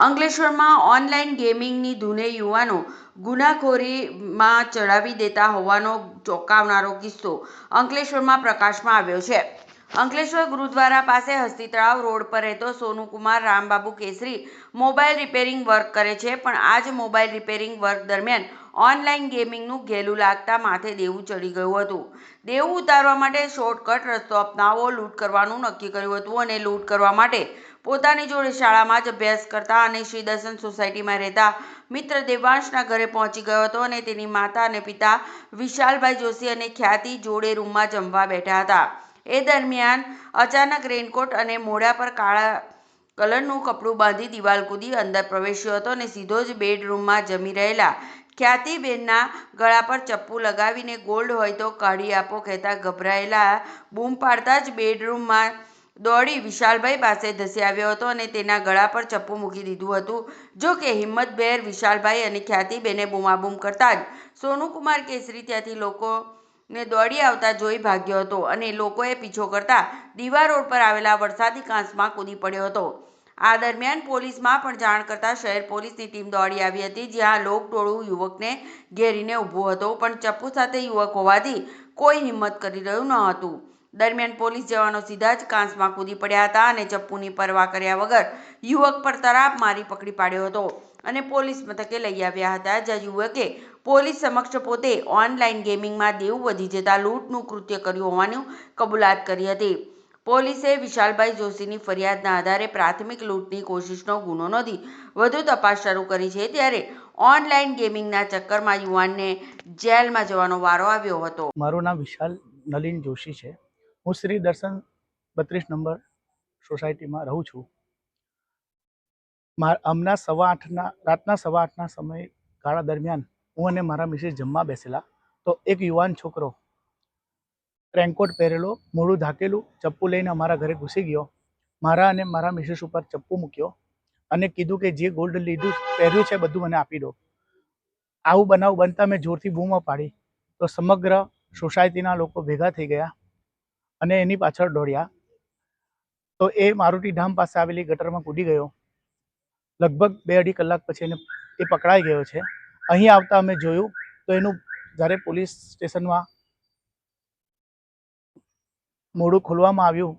અંકલેશ્વરમાં ઓનલાઈન ગેમિંગની ધૂને યુવાનો ગુનાખોરીમાં ચડાવી દેતા હોવાનો ચોંકાવનારો કિસ્સો અંકલેશ્વરમાં પ્રકાશમાં આવ્યો છે. અંકલેશ્વર ગુરુદ્વારા પાસે હસ્તી તળાવ રોડ પર રહેતો સોનુકુમાર રામબાબુ કેસરી મોબાઈલ રિપેરિંગ વર્ક કરે છે, પણ આ જ મોબાઈલ રિપેરિંગ વર્ક દરમિયાન ઓનલાઈન ગેમિંગનું ઘેલું લાગતા માથે દેવું ચડી ગયું હતું. દેવું ઉતારવા માટે શોર્ટકટ રસ્તો અપનાવો, લૂંટ કરવાનું નક્કી કર્યું હતું અને લૂંટ કરવા માટે પોતાની જોડે શાળામાં જ અભ્યાસ કરતા અને શ્રી દર્શન સોસાયટીમાં રહેતા મિત્ર દેવાંશના ઘરે પહોંચી ગયો હતો અને તેની માતા અને પિતા વિશાલભાઈ જોશી અને ખ્યાતિ જોડે રૂમમાં જમવા બેઠા હતા. એ દરમિયાન અચાનક રેનકોટ અને મોઢા પર કાળા કલરનું કપડું બાંધી દિવાલ કૂદી અંદર પ્રવેશ્યો હતો અને સીધો જ બેડરૂમમાં જમી રહેલા. ખ્યાતિબેનના ગળા પર ચપ્પુ લગાવીને ગોલ્ડ હોય તો કાઢી આપો કહેતા ગભરાયેલા, બૂમ પાડતા જ બેડરૂમમાં દોડી વિશાલભાઈ પાસે ધસી આવ્યો હતો અને તેના ગળા પર ચપ્પુ મૂકી દીધું હતું. જો કે હિંમતભેર વિશાલભાઈ અને ખ્યાતિબેને બૂમાબૂમ કરતા જ સોનુકુમાર કેસરી ત્યાંથી લોકોને દોડી આવતા જોઈ ભાગ્યો હતો અને લોકોએ પીછો કરતા દીવા રોડ પર આવેલા વરસાદી કાંસમાં કૂદી પડ્યો હતો. આ દરમિયાન પોલીસમાં પણ જાણ કરતા શહેર પોલીસની ટીમ દોડી આવી હતી, જ્યાં લોકટોળું યુવકને ઘેરીને ઊભો હતો, પણ ચપ્પુ સાથે યુવક હોવાથી કોઈ હિંમત કરી રહ્યું ન હતું. દરમિયાન પોલીસ જવાનો સીધા જ કાંસમાં કૂદી પડ્યા હતા અને ચપ્પુની પરવા કર્યા વગર યુવક પર તરાપ મારી પકડી પાડ્યો હતો. અને પોલીસ મથકે લઈ આવ્યા હતા. જ્યાં યુવકે પોલીસ સમક્ષ પોતે ઓનલાઈન ગેમિંગમાં દેવું વધી જતા લૂંટનું કૃત્ય કર્યું હોવાનું કબૂલાત કરી હતી. પોલીસે વિશાલભાઈ જોશીની ફરિયાદના આધારે પ્રાથમિક લૂંટની કોશિશનો ગુનો નોંધી વધુ તપાસ શરૂ કરી છે ત્યારે ઓનલાઈન ગેમિંગના ચક્કરમાં યુવાનને જેલમાં જવાનો વારો આવ્યો હતો. મારું નામ વિશાલ નલિન જોશી છે. હું શ્રી દર્શન બત્રીસ નંબર સોસાયટીમાં રહું છું. હમણાં સવા આઠના, રાતના સવા આઠના સમય ગાળા દરમિયાન હું અને મારા મિસિસ જમવા બેસેલા. તો એક યુવાન છોકરો રેનકોટ પહેરેલો, મોઢું ઢાંકેલું, ચપ્પુ લઈને અમારા ઘરે ઘૂસી ગયો. મારા અને મારા મિસિસ ઉપર ચપ્પુ મૂક્યો અને કીધું કે જે ગોલ્ડ લીધું પહેર્યું છે બધું મને આપી દો. આવું બનાવ બનતા મેં જોરથી બૂમ પાડી. તો સમગ્ર સોસાયટીના લોકો ભેગા થઈ ગયા અને એની પાછળ દોડ્યા. તો એ મારુતિ ધામ પાસે આવેલી ગટરમાં કૂદી ગયો. લગભગ બે અઢી કલાક પછી એને એ પકડાઈ ગયો છે. અહીં આવતા અમે જોયું તો એનું જ્યારે પોલીસ સ્ટેશનમાં મોઢું ખોલવામાં આવ્યું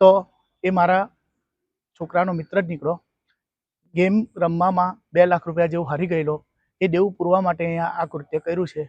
તો એ મારા છોકરાનો મિત્ર જ નીકળો ગેમ રમવામાં બે લાખ રૂપિયા જેવું હારી ગયેલો. એ દેવું પૂરવા માટે અહીંયા આ કૃત્ય કર્યું છે.